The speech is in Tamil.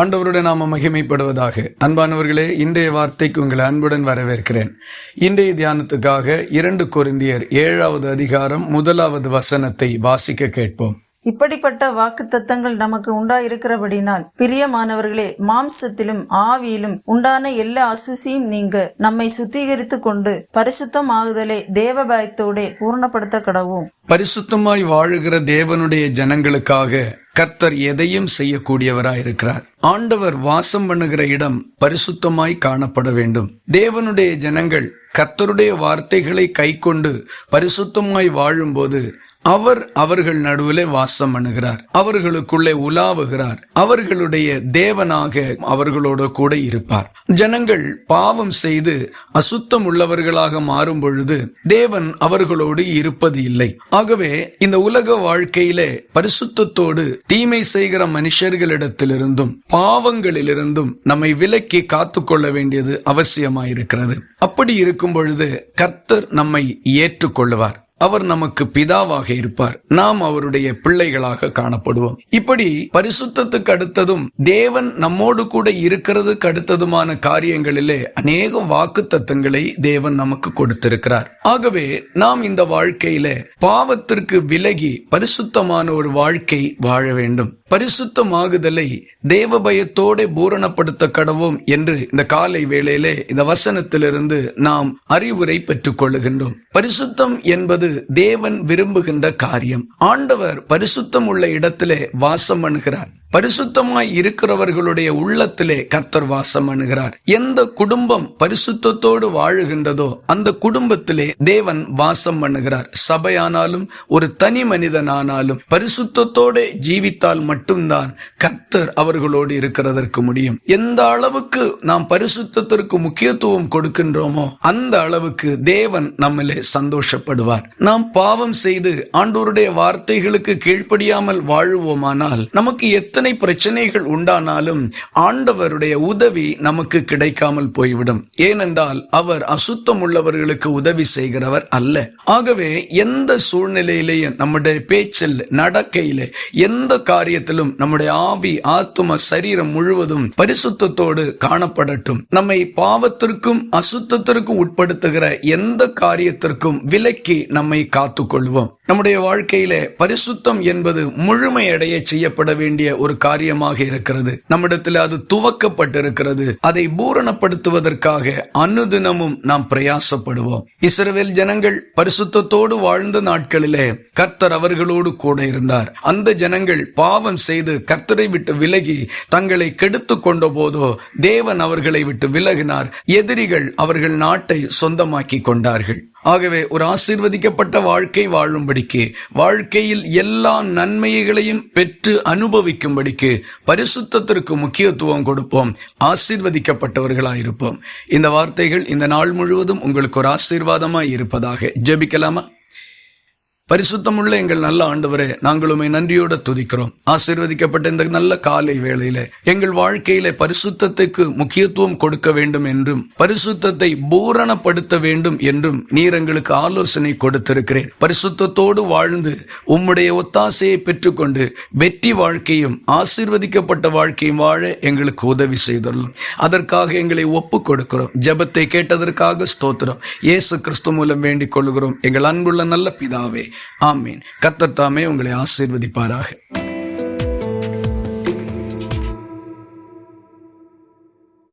ஆண்டவருடைய நாம மகிமைப்படுவதாக. அன்பானவர்களே இன்றைய வார்த்தைக்கு உங்களை அன்புடன் வரவேற்கிறேன். இன்றைய தியானத்துக்காக இரண்டு கொரிந்தியர் ஏழாவது அதிகாரம் முதலாவது வசனத்தை வாசிக்க கேட்போம். இப்படிப்பட்ட வாக்குத்தத்தங்கள் நமக்கு உண்டாயிருக்கிறபடினால் பிரியமானவர்களே மாம்சத்திலும் ஆவியிலும் உண்டான எல்லா அசுசியும் நீங்க நம்மை சுத்திகரித்து கொண்டு பரிசுத்தம் ஆகுதலை தேவ பயத்தோடே பூர்ணப்படுத்த கடவும் பரிசுத்தமாய் வாழுகிற தேவனுடைய ஜனங்களுக்காக கர்த்தர் எதையும் செய்யக்கூடியவராயிருக்கிறார் ஆண்டவர் வாசம் பண்ணுகிற இடம் பரிசுத்தமாய் காணப்பட வேண்டும். தேவனுடைய ஜனங்கள் கர்த்தருடைய வார்த்தைகளை கைக்கொண்டு பரிசுத்தமாய் வாழும்போது அவர் அவர்கள் நடுவிலே வாசம் பண்ணுகிறார். அவர்களுக்குள்ளே உலாவுகிறார். அவர்களுடைய தேவனாக அவர்களோடு கூட இருப்பார். ஜனங்கள் பாவம் செய்து அசுத்தம் உள்ளவர்களாக மாறும் பொழுது தேவன் அவர்களோடு இருப்பது இல்லை. ஆகவே இந்த உலக வாழ்க்கையிலே பரிசுத்தத்தோடு தீமை செய்கிற மனுஷர்களிடத்திலிருந்தும் பாவங்களிலிருந்தும் நம்மை விலக்கி காத்துக்கொள்ள வேண்டியது அவசியமாயிருக்கிறது. அப்படி இருக்கும் பொழுது கர்த்தர் நம்மை ஏற்றுக்கொள்வார் அவர் நமக்கு பிதாவாக இருப்பார். நாம் அவருடைய பிள்ளைகளாக காணப்படுவோம். இப்படி பரிசுத்தத்துக்கு அடுத்ததும் தேவன் நம்மோடு கூட இருக்கிறதுக்கு அடுத்ததுமான காரியங்களிலே அநேக வாக்கு தத்தங்களை தேவன் நமக்கு கொடுத்திருக்கிறார். ஆகவே நாம் இந்த வாழ்க்கையில பாவத்திற்கு விலகி பரிசுத்தமான ஒரு வாழ்க்கை வாழ வேண்டும். பரிசுத்தமாகுதலை தேவ பயத்தோட பூரணப்படுத்த கடவோம் என்று இந்த காலை வேளையிலே இந்த வசனத்திலிருந்து நாம் அறிவுரை பெற்றுக் கொள்ளுகின்றோம் பரிசுத்தம் என்பது தேவன் விரும்புகின்ற காரியம். ஆண்டவர் பரிசுத்தம் உள்ள இடத்திலே வாசம் பண்ணுகிறார். பரிசுத்தமாய் இருக்கிறவர்களுடைய உள்ளத்திலே கர்த்தர் வாசம் அணுகிறார். எந்த குடும்பம் பரிசுத்தத்தோடு வாழுகின்றதோ அந்த குடும்பத்திலே தேவன் வாசம் பண்ணுகிறார் சபையானாலும் ஒரு தனி மனிதனானாலும் பரிசுத்தத்தோட ஜீவித்தால் மட்டும்தான் கர்த்தர் அவர்களோடு இருக்கிறதற்கு முடியும். எந்த அளவுக்கு நாம் பரிசுத்தத்திற்கு முக்கியத்துவம் கொடுக்கின்றோமோ அந்த அளவுக்கு தேவன் நம்மளே சந்தோஷப்படுவார். நாம் பாவம் செய்து ஆண்டோருடைய வார்த்தைகளுக்கு கீழ்ப்படியாமல் வாழுவோமானால் நமக்கு எத்தனை பிரச்சனைகள் உண்டானாலும் ஆண்டவருடைய உதவி நமக்கு கிடைக்காமல் போய்விடும். ஏனென்றால் அவர் அசுத்தம் உள்ளவர்களுக்கு உதவி செய்கிறவர் அல்ல. ஆகவே எந்த சூழ்நிலையிலேயும் நம்முடைய பேச்சில் நடக்கையில எந்த காரியத்திலும் நம்முடைய ஆவி ஆத்தும சரீரம் முழுவதும் பரிசுத்தத்தோடு காணப்படட்டும். நம்மை பாவத்திற்கும் அசுத்தத்திற்கும் உட்படுத்துகிற எந்த காரியத்திற்கும் விலக்கி நம்மை காத்துக்கொள்வோம். நம்முடைய வாழ்க்கையில பரிசுத்தம் என்பது முழுமையடைய செய்யப்பட வேண்டிய ஒரு காரியமாக இருக்கிறது. நம்மிடத்தில் அது துவக்கப்பட்டிருக்கிறது. அதை பூரணப்படுத்துவதற்காக அனுதினமும் நாம் பிரயாசப்படுவோம். இஸ்ரவேல் ஜனங்கள் பரிசுத்தத்தோடு வாழ்ந்த நாட்களிலே கர்த்தர் அவர்களோடு கூட இருந்தார். அந்த ஜனங்கள் பாவம் செய்து கர்த்தரை விட்டு விலகி தங்களை கெடுத்து கொண்ட போதோ தேவன் அவர்களை விட்டு விலகினார். எதிரிகள் அவர்கள் நாட்டை சொந்தமாக்கி கொண்டார்கள். ஆகவே ஒரு ஆசீர்வதிக்கப்பட்ட வாழ்க்கை வாழும்படிக்கு வாழ்க்கையில் எல்லா நன்மைகளையும் பெற்று அனுபவிக்கும்படிக்கு பரிசுத்தத்திற்கு முக்கியத்துவம் கொடுப்போம் ஆசீர்வதிக்கப்பட்டவர்களாயிருப்போம். இந்த வார்த்தைகள் இந்த நாள் முழுவதும் உங்களுக்கு ஒரு ஆசீர்வாதமாய் இருப்பதாக ஜெபிக்கலாமா? பரிசுத்தமுள்ள எங்கள் நல்ல ஆண்டவரே நாங்களுமே நன்றியோட துதிக்கிறோம். ஆசீர்வதிக்கப்பட்ட இந்த நல்ல காலை வேளையில எங்கள் வாழ்க்கையில பரிசுத்தத்துக்கு முக்கியத்துவம் கொடுக்க வேண்டும் என்றும் பரிசுத்தத்தை பூரணப்படுத்த வேண்டும் என்றும் நீர் எங்களுக்கு ஆலோசனை கொடுத்திருக்கிறேன். பரிசுத்தத்தோடு வாழ்ந்து உம்முடைய ஒத்தாசையை பெற்றுக்கொண்டு வெற்றி வாழ்க்கையும் ஆசீர்வதிக்கப்பட்ட வாழ்க்கையும் வாழ எங்களுக்கு உதவி செய்துள்ளோம். அதற்காக எங்களை ஒப்பு கொடுக்கிறோம். ஜெபத்தை கேட்டதற்காக ஸ்தோத்திரம். இயேசு கிறிஸ்து மூலம் வேண்டிக் கொள்கிறோம். எங்கள் அன்புள்ள நல்ல பிதாவே ஆமீன். கத்தத்தாமே உங்களை ஆசீர்வதிப்பாராக.